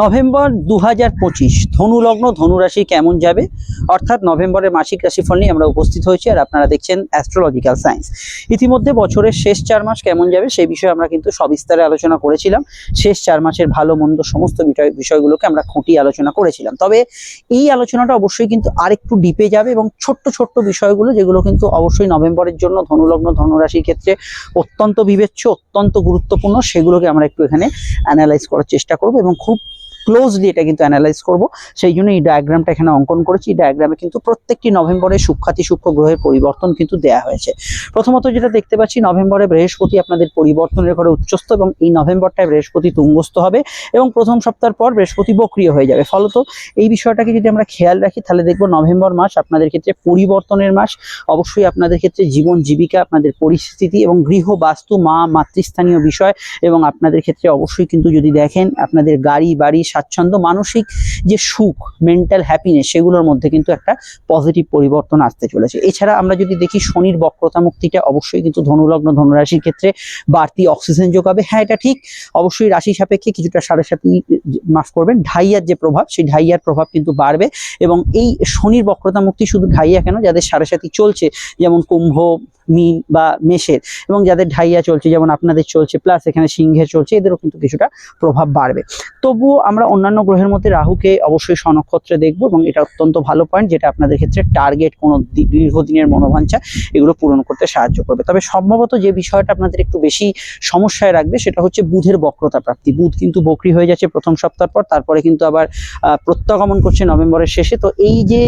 November দু হাজার পঁচিশ ধনুলগ্ন ধনুরাশি কেমন যাবে? অর্থাৎ নভেম্বরের মাসিক রাশিফল নিয়ে আমরা উপস্থিত হয়েছি আর আপনারা দেখছেন অ্যাস্ট্রোলজিক্যাল সায়েন্স ইতিমধ্যে বছরের শেষ চার মাস কেমন যাবে সেই বিষয়ে আমরা কিন্তু সবিস্তারে আলোচনা করেছিলাম। শেষ চার মাসের ভালো, মন্দ সমস্ত বিষয়, বিষয়গুলোকে আমরা খুঁটিয়ে আলোচনা করেছিলাম। তবে এই আলোচনাটা অবশ্যই কিন্তু আরেকটু ডিপে যাবে এবং ছোট্ট ছোট্ট বিষয়গুলো যেগুলো কিন্তু অবশ্যই নভেম্বরের জন্য ধনুলগ্ন ধনুরাশির ক্ষেত্রে অত্যন্ত বিবেচ্য, অত্যন্ত গুরুত্বপূর্ণ, সেগুলোকে আমরা একটু এখানে অ্যানালাইজ করার চেষ্টা করব এবং খুব ক্লোজলি এটা কিন্তু অ্যানালাইজ করব। সেই জন্য এই ডায়াগ্রামটা এখানে অঙ্কন করেছি। এই ডায়াগ্রামে কিন্তু প্রত্যেকটি নভেম্বরে সুখ্যাতি সূক্ষ্ম গ্রহের পরিবর্তন কিন্তু দেয়া হয়েছে। প্রথমত যেটা দেখতে পাচ্ছি, নভেম্বরে বৃহস্পতি আপনাদের পরিবর্তনের ঘরে উচ্চস্থ এবং এই নভেম্বরটায় বৃহস্পতি তুঙ্গস্থ হবে এবং প্রথম সপ্তাহের পর বৃহস্পতি বক্রিয় হয়ে যাবে। ফলত এই বিষয়টাকে যদি আমরা খেয়াল রাখি, তাহলে দেখব নভেম্বর মাস আপনাদের ক্ষেত্রে পরিবর্তনের মাস। অবশ্যই আপনাদের ক্ষেত্রে জীবন জীবিকা, আপনাদের পরিস্থিতি এবং গৃহ, বাস্তু, মা, মাতৃস্থানীয় বিষয় এবং আপনাদের ক্ষেত্রে অবশ্যই কিন্তু যদি দেখেন, আপনাদের গাড়ি, বাড়ি স্বাচ্ছন্দ্য, মানসিক যে সুখ মেন্টাল হ্যাপিনেস সেগুলোর মধ্যে কিন্তু একটা পজিটিভ পরিবর্তন আসতে চলেছে। এছাড়া আমরা যদি দেখি শনির বক্রতা মুক্তিটা অবশ্যই কিন্তু ধনুলগ্ন ধনুরাশির ক্ষেত্রে বাড়তি অক্সিজেন যোগাবে। হ্যাঁ এটা ঠিক। অবশ্যই রাশি সাপেক্ষে কিছুটা সাড়ে সাথে মাফ করবেন, ঢাইয়ার যে প্রভাব, সেই ঢাইয়ার প্রভাব কিন্তু বাড়বে এবং এই শনির বক্রতা মুক্তি শুধু ঢাইয়া কেন, যাদের সাড়ে সাথী চলছে, যেমন কুম্ভ, মিন বা মেষের এবং যাদের ঢাইয়া চলছে, যেমন আপনাদের চলছে প্লাস এখানে সিংহের চলছে, এদেরও কিন্তু কিছুটা প্রভাব বাড়বে। তবুও আমরা অন্যান্য গ্রহের মধ্যে রাহুকে অবশ্যই স্বনক্ষত্রে দেখব এবং এটা অত্যন্ত ভালো পয়েন্ট যেটা আপনাদের ক্ষেত্রে টার্গেট কোনো দীর্ঘদিনের মনোবাঞ্ছা এগুলো পূরণ করতে সাহায্য করবে। তবে সম্ভবত যে বিষয়টা আপনাদের একটু বেশি সমস্যায় রাখবে সেটা হচ্ছে বুধের বক্রতা প্রাপ্তি। বুধ কিন্তু বকরি হয়ে যাচ্ছে প্রথম সপ্তাহ পর, তারপরে কিন্তু আবার প্রত্যাগমন করছে নভেম্বরের শেষে। তো এই যে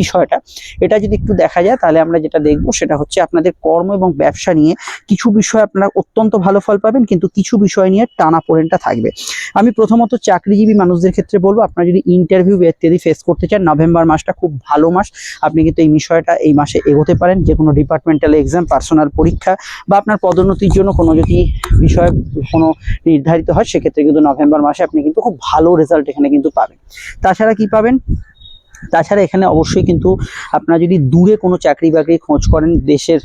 বিষয়টা, এটা যদি একটু দেখা যায় তাহলে আমরা যেটা দেখব সেটা হচ্ছে আপনাদের কর্ম এবং ব্যবসা নিয়ে কিছু বিষয় আপনারা অত্যন্ত ভালো ফল পাবেন, কিন্তু কিছু বিষয় নিয়ে টানা পোড়েনটা থাকবে। আমি প্রথমত চাকরিজীবী মানুষদের ক্ষেত্রে বলব, আপনারা যদি ইন্টারভিউ ইত্যাদি ফেস করতে চান, নভেম্বর মাসটা খুব ভালো মাস। আপনি কিন্তু এই বিষয়টা এই মাসে এগোতে পারেন, যে কোনো ডিপার্টমেন্টাল এক্সাম পার্সোনাল পরীক্ষা বা আপনার পদোন্নতির জন্য কোনো যদি বিষয় কোনো নির্ধারিত হয়, সেক্ষেত্রে কিন্তু নভেম্বর মাসে আপনি কিন্তু খুব ভালো রেজাল্ট এখানে কিন্তু পাবেন। তাছাড়া কি পাবেন? তাছাড়া এখানে অবশ্যই কিন্তু আপনারা যদি দূরে কোনো চাকরি বাকরি খোঁজ করেন, দেশের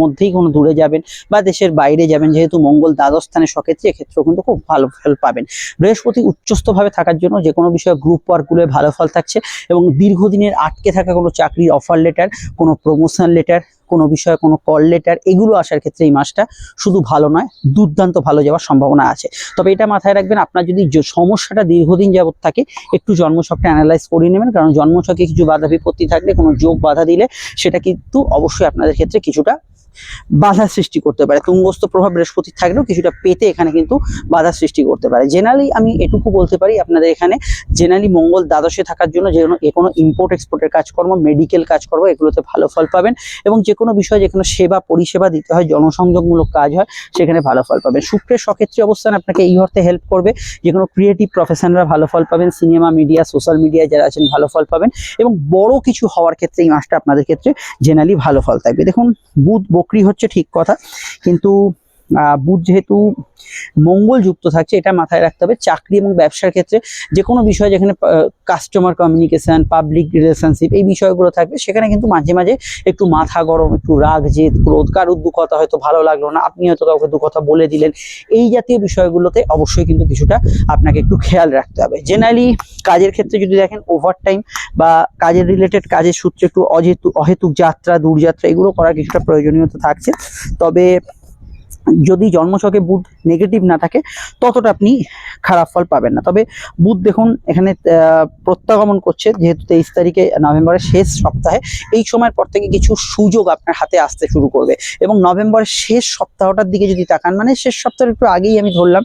মধ্যেই কোনো দূরে যাবেন বা দেশের বাইরে যাবেন, যেহেতু মঙ্গল দ্বাদশ স্থানে সক্ষেত্রে এক্ষেত্রেও কিন্তু খুব ভালো ফল পাবেন। বৃহস্পতি উচ্চস্থভাবে থাকার জন্য যে কোনো বিষয়ে গ্রুপ ওয়ার্কগুলোয় ভালো ফল থাকছে এবং দীর্ঘদিনের আটকে থাকা কোনো চাকরির অফার লেটার কোনো প্রমোশন লেটার কোনো বিষয়ে কোনো কল লেটার এগুলো আসার ক্ষেত্রে এই মাসটা শুধু ভালো নয়, দুর্দান্ত ভালো যাওয়ার সম্ভাবনা আছে। তবে এটা মাথায় রাখবেন, আপনার যদি সমস্যাটা দীর্ঘদিন যাবৎ থাকে, একটু জন্মছকটা অ্যানালাইজ করে নেবেন, কারণ জন্মছকে কিছু বাধা বিপত্তি থাকলে, কোনো যোগ বাধা দিলে, সেটা কিন্তু অবশ্যই আপনাদের ক্ষেত্রে কিছুটা বাধা সৃষ্টি করতে পারে। তুঙ্গস্থ প্রভাব বৃহস্পতি থাকলেও কিছুটা পেতে এখানে কিন্তু বাধা সৃষ্টি করতে পারে। জেনারেলি আমি এটুকু বলতে পারি আপনাদের এখানে জেনারেলি মঙ্গল দ্বাদশে থাকার জন্য যে কোনো- কোনো ইম্পোর্ট এক্সপোর্টের কাজকর্ম মেডিকেল কাজকর্ম, এগুলোতে ভালো ফল পাবেন এবং যে কোনো বিষয়ে যে কোনো সেবা, পরিষেবা দিতে হয়, জনসংযোগমূলক কাজ হয়, সেখানে ভালো ফল পাবেন। শুক্রের সক্ষেত্রে অবস্থান আপনাকে এই অর্থে হেল্প করবে। যে কোনো ক্রিয়েটিভ প্রফেশনরা ভালো ফল পাবেন সিনেমা মিডিয়া সোশ্যাল মিডিয়ায় যারা আছেন ভালো ফল পাবেন এবং বড় কিছু হওয়ার ক্ষেত্রে এই মাসটা আপনাদের ক্ষেত্রে জেনারেলি ভালো ফল থাকবে। দেখুন, বুধ বকরি হচ্ছে ঠিক কথা। কিন্তু আহ, বুধ যেহেতু মঙ্গল যুক্ত থাকছে, এটা মাথায় রাখতে হবে। চাকরি এবং ব্যবসার ক্ষেত্রে যে কোনো বিষয় যেখানে কাস্টমার কমিউনিকেশন পাবলিক রিলেশনশিপ এই বিষয়গুলো থাকবে, সেখানে কিন্তু মাঝে মাঝে একটু মাথা গরম, একটু রাগ, জেদ, ক্রোধ, কারুর দু কথা হয়তো ভালো লাগল না, আপনি হয়তো কাউকে দু কথা বলে দিলেন। এই জাতীয় বিষয়গুলোতে অবশ্যই কিন্তু কিছুটা আপনাকে একটু খেয়াল রাখতে হবে। জেনারেলি কাজের ক্ষেত্রে যদি দেখেন ওভার টাইম বা কাজের রিলেটেড কাজের সূত্রে একটু অহেতু, অহেতুক যাত্রা, দূরযাত্রা, এগুলো করার কিছুটা প্রয়োজনীয়তা থাকছে। তবে যদি জন্মছকে বুধ নেগেটিভ না থাকে, ততটা আপনি খারাপ ফল পাবেন না। তবে বুধ দেখুন, এখানে প্রত্যাগমন করছে, যেহেতু তেইশ তারিখে নভেম্বরের শেষ সপ্তাহে, এই সময়ের পর থেকে কিছু সুযোগ আপনার হাতে আসতে শুরু করবে। এবং নভেম্বরের শেষ সপ্তাহটার দিকে যদি তাকান মানে শেষ সপ্তাহের একটু আগেই আমি ধরলাম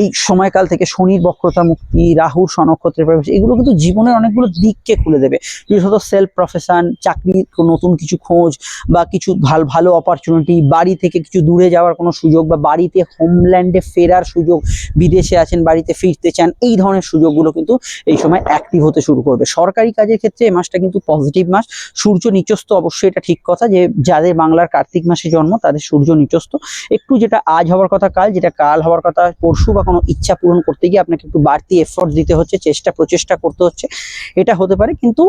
এই সময়কাল থেকে শনির বক্রতা মুক্তি, রাহুর সনক্ষত্রের প্রবেশ, এগুলো কিন্তু জীবনের অনেকগুলো দিককে খুলে দেবে। বিশেষত সেলফ প্রফেশন চাকরি নতুন কিছু খোঁজ বা কিছু ভালো ভালো অপরচুনিটি বাড়ি থেকে কিছু দূরে যাওয়ার কোনো সুযোগ বা বাড়িতে হোমল্যান্ডে ফেরার সুযোগ, বিদেশে আছেন, বাড়িতে ফিরতে চান, এই ধরনের সুযোগগুলো কিন্তু এই সময় অ্যাক্টিভ হতে শুরু করবে। সরকারি কাজের ক্ষেত্রে এই মাসটা কিন্তু পজিটিভ মাস। সূর্য নিচস্ত অবশ্যই এটা ঠিক কথা যে যাদের বাংলার কার্তিক মাসে জন্ম, তাদের সূর্য নিচস্ত একটু যেটা আজ হওয়ার কথা কাল, যেটা কাল হওয়ার কথা পরশু বা কোনো ইচ্ছা পূরণ করতে গিয়ে আপনাকে একটু বাড়তি এফোর্ট দিতে হচ্ছে, চেষ্টা, প্রচেষ্টা করতে হচ্ছে। এটা হতে পারে, কিন্তু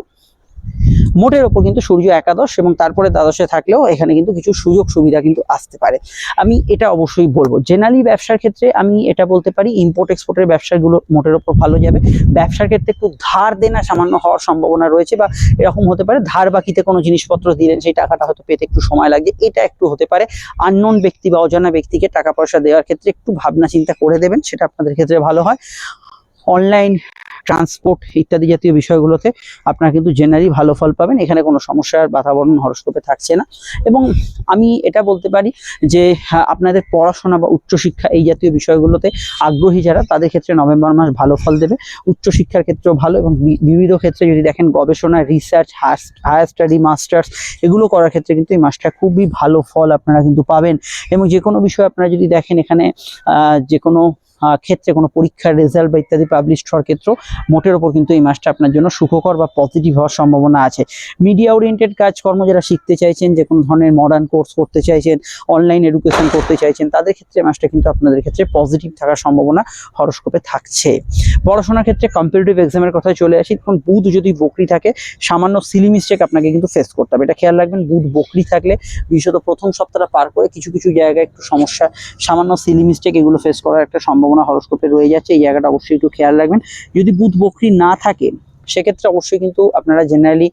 মোটের ওপর কিন্তু সূর্য একাদশ এবং তারপরে দ্বাদশে থাকলেও এখানে কিন্তু কিছু সুযোগ সুবিধা কিন্তু আসতে পারে। আমি এটা অবশ্যই বলব জেনারেলি ব্যবসার ক্ষেত্রে আমি এটা বলতে পারি ইম্পোর্ট এক্সপোর্টের ব্যবসাগুলো মোটের ওপর ভালো যাবে। ব্যবসার ক্ষেত্রে একটু ধার দেনা সামান্য হওয়ার সম্ভাবনা রয়েছে বা এরকম হতে পারে, ধার বাকিতে কোনো জিনিসপত্র দিলেন সেই টাকাটা হয়তো পেতে একটু সময় লাগছে এটা একটু হতে পারে। আননোন ব্যক্তি বা অজানা ব্যক্তিকে টাকা পয়সা দেওয়ার ক্ষেত্রে একটু ভাবনা চিন্তা করে দেবেন, সেটা আপনাদের ক্ষেত্রে ভালো হয়। অনলাইন ট্রান্সপোর্ট ইত্যাদি জাতীয় বিষয়গুলোতে আপনারা কিন্তু জেনারেলি ভালো ফল পাবেন। এখানে কোনো সমস্যার বাতাবরণ হরস্কোপে থাকছে না। এবং আমি এটা বলতে পারি যে হ্যাঁ, আপনাদের পড়াশোনা বা উচ্চশিক্ষা এই জাতীয় বিষয়গুলোতে আগ্রহী যারা তাদের ক্ষেত্রে নভেম্বর মাস ভালো ফল দেবে। উচ্চশিক্ষার ক্ষেত্রেও ভালো এবং বিবিধ ক্ষেত্রে যদি দেখেন গবেষণা রিসার্চ হায়ার স্টাডি মাস্টার্স এগুলো করার ক্ষেত্রে কিন্তু এই মাসটা খুবই ভালো ফল আপনারা কিন্তু পাবেন। এবং যে কোনো বিষয়ে আপনারা যদি দেখেন এখানে যে কোনো ক্ষেত্রে কোনো পরীক্ষার রেজাল্ট বা ইত্যাদি পাবলিশ হওয়ার ক্ষেত্রেও মোটের ওপর কিন্তু এই মাসটা আপনার জন্য সুখকর বা পজিটিভ হওয়ার সম্ভাবনা আছে। মিডিয়া ওরিয়েন্টেড কাজকর্ম যারা শিখতে চাইছেন, যে কোনো ধরনের মডার্ন কোর্স করতে চাইছেন অনলাইন এডুকেশন করতে চাইছেন, তাদের ক্ষেত্রে মাসটা কিন্তু আপনাদের ক্ষেত্রে পজিটিভ থাকার সম্ভাবনা হরস্কোপে থাকছে। পড়াশোনার ক্ষেত্রে কম্পিটিটিভ এক্সামের কথায় চলে আসি। তখন বুধ যদি বকরি থাকে, সামান্য সিলি মিস্টেক আপনাকে কিন্তু ফেস করতে হবে। এটা খেয়াল রাখবেন, বুধ বকরি থাকলে বিশেষত প্রথম সপ্তাহটা পার করে কিছু কিছু জায়গায় একটু সমস্যা, সামান্য সিলি মিস্টেক এগুলো ফেস করার একটা সম্ভাবনা হরস্কোপে রয়ে যাচ্ছে, এই জায়গাটা অবশ্যই একটু খেয়াল রাখবেন। যদি বুধ বকরি না থাকে সেক্ষেত্রে অবশ্যই কিন্তু আপনারা জেনারেলি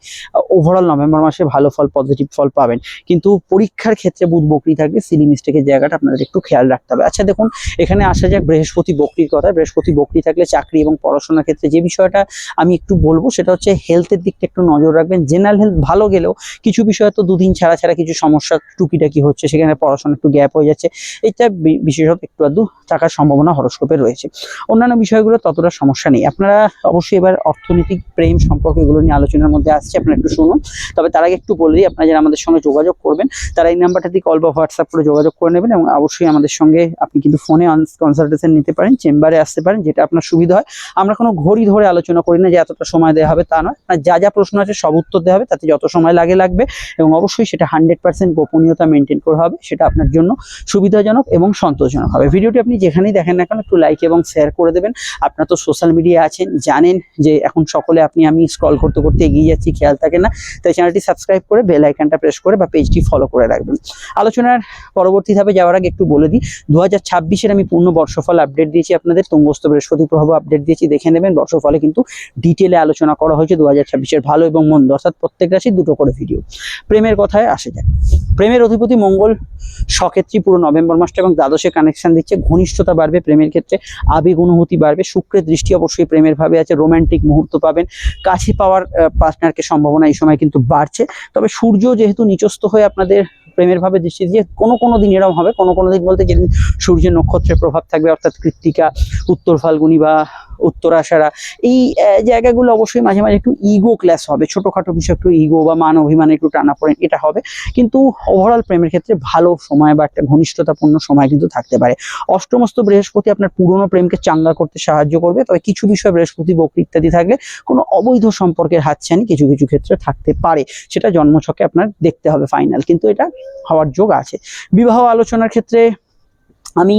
ওভারঅল নভেম্বর মাসে ভালো ফল পজিটিভ ফল পাবেন। কিন্তু পরীক্ষার ক্ষেত্রে বুধ, বকরি থাকবে সিলি মিস্টেকের জায়গাটা আপনাদের একটু খেয়াল রাখতে হবে। আচ্ছা দেখুন, এখানে আসা যাক বৃহস্পতি, বকরির কথা। বৃহস্পতি, বকরি থাকলে চাকরি এবং পড়াশোনার ক্ষেত্রে যে বিষয়টা আমি একটু বলব, সেটা হচ্ছে হেলথের দিকটা একটু নজর রাখবেন। জেনারেল হেলথ ভালো গেলেও কিছু বিষয় তো দুদিন ছাড়া ছাড়া কিছু সমস্যা টুকিটাকি হচ্ছে, সেখানে পড়াশোনা একটু গ্যাপ হয়ে যাচ্ছে। এটা বিশেষত একটু আধটু থাকার সম্ভাবনা হরস্কোপে রয়েছে। অন্যান্য বিষয়গুলো ততটা সমস্যা নেই। আপনারা অবশ্যই এবার অর্থনৈতিক প্রেম সম্পর্ক এগুলো নিয়ে আলোচনার মধ্যে আসছে, আপনারা একটু শুনুন। তবে তার আগে একটু বলে দিই, আপনারা যারা আমাদের সঙ্গে যোগাযোগ করবেন, তারা এই নাম্বারটা দিয়ে কল বা হোয়াটসঅ্যাপ করে যোগাযোগ করে নেবেন এবং অবশ্যই আমাদের সঙ্গে আপনি কিন্তু ফোনে কনসালটেশন নিতে পারেন চেম্বারে আসতে পারেন, যেটা আপনার সুবিধা হয়। আমরা কোনো ঘড়ি ধরে আলোচনা করি না যে এতটা সময় দেওয়া হবে তা নয়। আপনার যা যা প্রশ্ন আছে সব উত্তর দেওয়া হবে, তাতে যত সময় লাগে লাগবে এবং অবশ্যই সেটা হান্ড্রেড পার্সেন্ট গোপনীয়তা মেনটেন করা হবে, সেটা আপনার জন্য সুবিধাজনক এবং সন্তোষজনক হবে। ভিডিওটি আপনি যেখানেই দেখেন না কেন, একটু লাইক এবং শেয়ার করে দেবেন। আপনার তো সোশ্যাল মিডিয়া আছেন, জানেন যে এখন সকলে আপনি, আমি স্ক্রল করতে করতে এগিয়ে যাচ্ছি, খেয়াল থাকে না। তাই চ্যানেলটি সাবস্ক্রাইব করে বেল আইকনটা প্রেস করে বা পেজটি ফলো করে রাখবেন। আলোচনার পরবর্তী ধাপে যাওয়ার আগে একটু বলে দিই দু হাজার আমি পূর্ণ বর্ষফল আপডেট দিয়েছি আপনাদের, তুঙ্গস্থ বৃহস্পতি প্রভাব আপডেট দিয়েছি, দেখে নেবেন। বর্ষফলে কিন্তু ডিটেলে আলোচনা করা হয়েছে দু হাজার ভালো এবং মন্দ, অর্থাৎ প্রত্যেক রাশি দুটো করে ভিডিও প্রেমের কথায় আসে যায় প্রেমের অধিপতি মঙ্গল সক্ষেত্রী পুরো নভেম্বর মাসটা এবং দ্বাদশে কানেকশন দিচ্ছে, ঘনিষ্ঠতা বাড়বে প্রেমের ক্ষেত্রে, আবেগ, অনুভূতি বাড়বে, শুক্রের দৃষ্টি অবশ্যই প্রেমের ভাবে আছে রোমান্টিক মুহূর্ত পাবেন। কাছে পাওয়ার পার্টনারকে সম্ভাবনা এই সময় কিন্তু বাড়ছে। তবে সূর্য যেহেতু নিচস্থ হয়ে আপনাদের প্রেমের ভাবে দৃষ্টি দিয়ে কোনো কোনো দিন এরকম হবে। কোনো কোনো দিন বলতে যেদিন সূর্যের নক্ষত্রের প্রভাব থাকবে, অর্থাৎ কৃত্তিকা, উত্তর ফাল্গুনি বা উত্তরাষাঢ়া এই জায়গাগুলো অবশ্যই মাঝে মাঝে একটু ইগো ক্লাস হবে, ছোটখাটো বিষয় একটু ইগো বা মান অভিমানে একটু টানা পড়েন, এটা হবে। কিন্তু ওভারঅল প্রেমের ক্ষেত্রে ভালো সময় বা একটা ঘনিষ্ঠতাপূর্ণ সময় কিন্তু থাকতে পারে। অষ্টমস্ত বৃহস্পতি আপনার পুরনো প্রেমকে চাঙ্গা করতে সাহায্য করবে, তবে কিছু বিষয় বৃহস্পতি, বকরি ইত্যাদি থাকলে কোনো অবৈধ সম্পর্কের হাতছানি কিছু কিছু ক্ষেত্রে থাকতে পারে। সেটা জন্মছকে আপনার দেখতে হবে ফাইনাল কিন্তু এটা হওয়ার যোগ আছে। বিবাহ আলোচনার ক্ষেত্রে আমি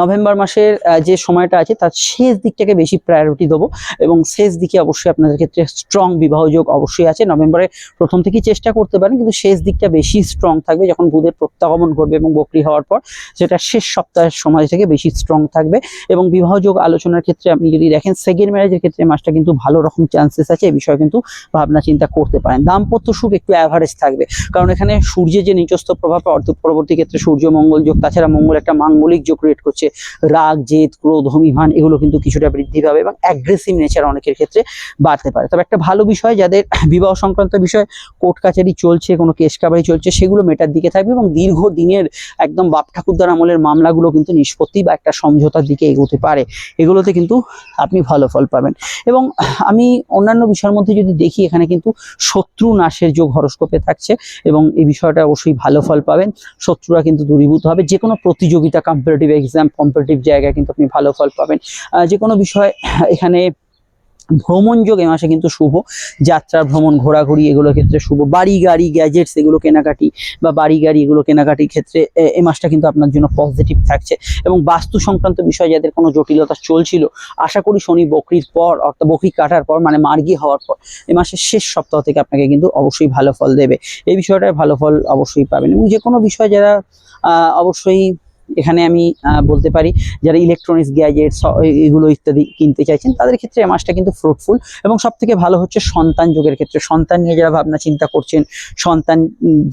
নভেম্বর মাসের যে সময়টা আছে, তার শেষ দিকটাকে বেশি প্রায়োরিটি দেবো এবং শেষ দিকে অবশ্যই আপনাদের ক্ষেত্রে স্ট্রং বিবাহযোগ অবশ্যই আছে। নভেম্বরে প্রথম থেকেই চেষ্টা করতে পারেন, কিন্তু শেষ দিকটা বেশি স্ট্রং থাকবে যখন বুধের প্রত্যাগমন ঘটবে এবং বকরি হওয়ার পর সেটা শেষ সপ্তাহের সময় থেকে বেশি স্ট্রং থাকবে। এবং বিবাহযোগ আলোচনার ক্ষেত্রে আপনি যদি দেখেন সেকেন্ড ম্যারেজের ক্ষেত্রে মাসটা কিন্তু ভালো রকম চান্সেস আছে এই বিষয়ে কিন্তু ভাবনা চিন্তা করতে পারেন। দাম্পত্য সুখ একটু অ্যাভারেজ থাকবে, কারণ এখানে সূর্যের যে নিজস্ব প্রভাব পরবর্তী ক্ষেত্রে সূর্য মঙ্গল যোগ, তাছাড়া মঙ্গল একটা মাঙ্গলিক যোগ ক্রিয়েট করছে, রাগ, জেদ, ক্রোধ, অভিমান, এগুলো কিন্তু কিছুটা বৃদ্ধি পাবে এবং অ্যাগ্রেসিভ নেচার অনেকের ক্ষেত্রে বাড়তে পারে। তবে একটা ভালো বিষয়, যাদের বিবাহ সংক্রান্ত বিষয় কোর্ট কাছারি চলছে, কোনো কেস কাবারি চলছে, সেগুলো মেটার দিকে থাকবে এবং দীর্ঘ দিনের একদম বাপ ঠাকুরদার আমলের মামলাগুলো কিন্তু নিষ্পত্তি বা একটা সমঝোতার দিকে এগোতে পারে। এগুলোতে কিন্তু আপনি ভালো ফল পাবেন। এবং আমি অন্যান্য বিষয়ের মধ্যে যদি দেখি, এখানে কিন্তু শত্রু নাশের যোগ হরস্কোপে থাকছে এবং এই বিষয়টা অবশ্যই ভালো ফল পাবেন। শত্রুরা কিন্তু দূরীভূত হবে যে কোনো প্রতিযোগিতা কম্পারেটিভ এক্সাম কম্পারেটিভ জায়গায় কিন্তু আপনি ভালো ফল পাবেন। যে কোনো বিষয়, এখানে ভ্রমণ যোগ এ মাসে কিন্তু শুভ। যাত্রা, ভ্রমণ, ঘোরাঘুরি এগুলোর ক্ষেত্রে শুভ। বাড়ি, গাড়ি গ্যাজেটস এগুলো কেনাকাটি বা বাড়ি, গাড়ি এগুলো কেনাকাটির ক্ষেত্রে এ- মাসটা কিন্তু আপনার জন্য পজিটিভ থাকছে। এবং বাস্তু সংক্রান্ত বিষয়ে যাদের কোনো জটিলতা চলছিল, আশা করি শনি বকরির পর, অর্থাৎ বকরি কাটার পর মানে মার্গী হওয়ার পর, এ মাসের শেষ সপ্তাহ থেকে আপনাকে কিন্তু অবশ্যই ভালো ফল দেবে। এই বিষয়টায় ভালো ফল অবশ্যই পাবেন। এবং যে কোনো বিষয় যারা অবশ্যই এখানে আমি বলতে পারি যারা ইলেকট্রনিক্স গ্যাজেটস এগুলো ইত্যাদি কিনতে চাইছেন, তাদের ক্ষেত্রে এই মাসটা কিন্তু ফ্রুটফুল এবং সব থেকে ভালো হচ্ছে সন্তান যোগের ক্ষেত্রে। সন্তান নিয়ে যারা ভাবনা চিন্তা করছেন, সন্তান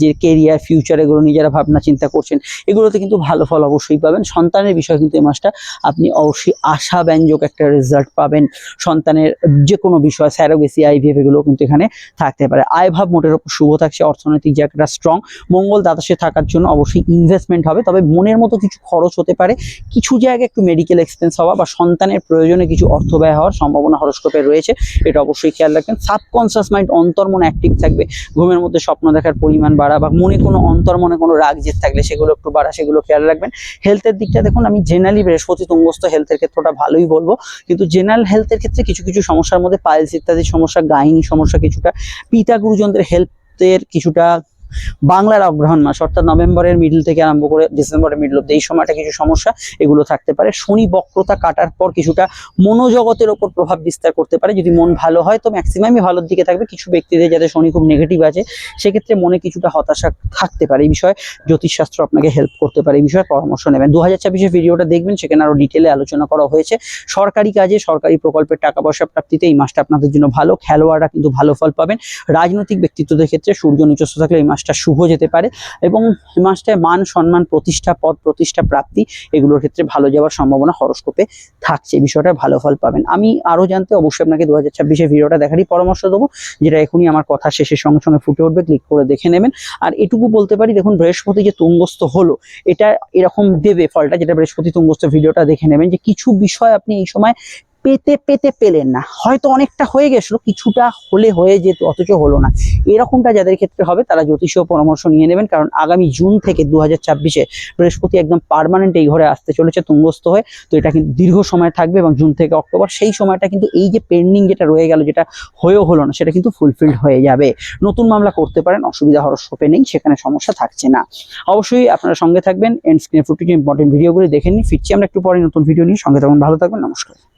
যে কেরিয়ার ফিউচার এগুলো নিয়ে যারা ভাবনা চিন্তা করছেন, এগুলোতে কিন্তু ভালো ফল অবশ্যই পাবেন। সন্তানের বিষয়ে কিন্তু এই মাসটা আপনি অবশ্যই আশাব্যঞ্জক একটা রেজাল্ট পাবেন। সন্তানের যে কোনো বিষয়, স্যারোগেসি আইভিএফ এগুলো কিন্তু এখানে থাকতে পারে। আয়ভাব মোটের ওপর শুভ থাকছে, অর্থনৈতিক জায়গাটা স্ট্রং মঙ্গল দ্বাদশে থাকার জন্য অবশ্যই ইনভেস্টমেন্ট হবে, তবে মনের মতো কিছু খরচ হতে পারে, কিছু জায়গায় একটু মেডিকেল এক্সপেন্স হওয়া বা সন্তানের প্রয়োজনে কিছু অর্থ ব্যয় হওয়ার সম্ভাবনা হরস্কোপে রয়েছে, এটা অবশ্যই খেয়াল রাখবেন। সাবকনসিয়াস মাইন্ড অন্তর্মন অ্যাক্টিভ থাকবে, ঘুমের মধ্যে স্বপ্ন দেখার পরিমাণ বাড়া বা মনে কোনো অন্তর্মনে কোনো রাগ জেদ থাকলে সেগুলো একটু বাড়া, সেগুলো খেয়াল রাখবেন। হেলথের দিকটা দেখুন, আমি জেনারেলি বৃহস্পতি তুঙ্গস্থ হেলথের ক্ষেত্রটা ভালোই বলব, কিন্তু জেনারেল হেলথের ক্ষেত্রে কিছু কিছু সমস্যার মধ্যে পাইলস ইত্যাদি সমস্যা গাইনি সমস্যা কিছুটা পিতা গুরুজনদের হেলথের কিছুটা বাংলার অগ্রহণ মাস, অর্থাৎ নভেম্বরের মিডল থেকে আরম্ভ করে ডিসেম্বরের মিডল অব্দি এই সময়টা কিছু সমস্যা এগুলো থাকতে পারে। শনি বক্রতা কাটার পর কিছুটা মনোজগতের ওপর প্রভাব বিস্তার করতে পারে। যদি মন ভালো হয়, তো ম্যাক্সিমামই ভালোর দিকে থাকবে। কিছু ব্যক্তিদের যাদের শনি খুব নেগেটিভ আছে, সেক্ষেত্রে মনে কিছুটা হতাশা থাকতে পারে। এই বিষয়ে জ্যোতিষশাস্ত্র আপনাকে হেল্প করতে পারে। এই বিষয়ে পরামর্শ নেবেন। দু হাজার ছাব্বিশের ভিডিওটা দেখবেন, সেখানে আরও ডিটেলে আলোচনা করা হয়েছে। সরকারি কাজে সরকারি প্রকল্পের টাকা পয়সা প্রাপ্তিতে এই মাসটা আপনাদের জন্য ভালো। খেলোয়াড়রা কিন্তু ভালো ফল পাবেন। রাজনৈতিক ব্যক্তিত্বদের ক্ষেত্রে সূর্য নিচস্থ থাকলে এই মাসটা শুভ যেতে পারে এবং এই মাসটায় মান সম্মান প্রতিষ্ঠা, পদ প্রতিষ্ঠা, প্রাপ্তি এগুলোর ক্ষেত্রে ভালো যাওয়ার সম্ভাবনা হরস্কোপে থাকছে। বিষয়টা ভালো ফল পাবেন। আমি আরও জানতে অবশ্যই আপনাকে দু হাজার ছাব্বিশের ভিডিওটা দেখারই পরামর্শ দেবো, যেটা এখনই আমার কথা শেষের সঙ্গে সঙ্গে ফুটে উঠবে, ক্লিক করে দেখে নেবেন। আর এটুকু বলতে পারি, দেখুন বৃহস্পতি যে তুঙ্গস্থ হলো, এটা এরকম দেবে ফলটা, যেটা বৃহস্পতি তুঙ্গস্থ ভিডিওটা দেখে নেবেন যে কিছু বিষয় আপনি এই সময় পেতে পেতে পেলেন না। হয়তো অনেকটা হয়ে গেছিল, কিছুটা হলে হয়ে যেত, অথচ হলো না। এরকমটা যাদের ক্ষেত্রে হবে, তারা জ্যোতিষীয় পরামর্শ নিয়ে নেবেন, কারণ আগামী জুন থেকে দু হাজার ছাব্বিশে বৃহস্পতি একদম পার্মানেন্ট এই ঘরে আসতে চলেছে, তুঙ্গস্থ হয়ে। তো এটা কিন্তু দীর্ঘ সময় থাকবে এবং জুন থেকে অক্টোবর, সেই সময়টা কিন্তু এই যে পেন্ডিং যেটা রয়ে গেল, যেটা হয়েও হলো না, সেটা কিন্তু ফুলফিলড হয়ে যাবে। নতুন মামলা করতে পারেন, অসুবিধা হরস্কোপে নেই, সেখানে সমস্যা থাকছে না। অবশ্যই আপনারা সঙ্গে থাকবেন এন্ড স্ক্রিনে ফুটেজ ইম্পর্টেন্ট ভিডিওগুলি দেখে নিন, ফিরছি আমরা একটু পরে নতুন ভিডিও নিয়ে। সঙ্গে থাকুন, ভালো থাকবেন নমস্কার।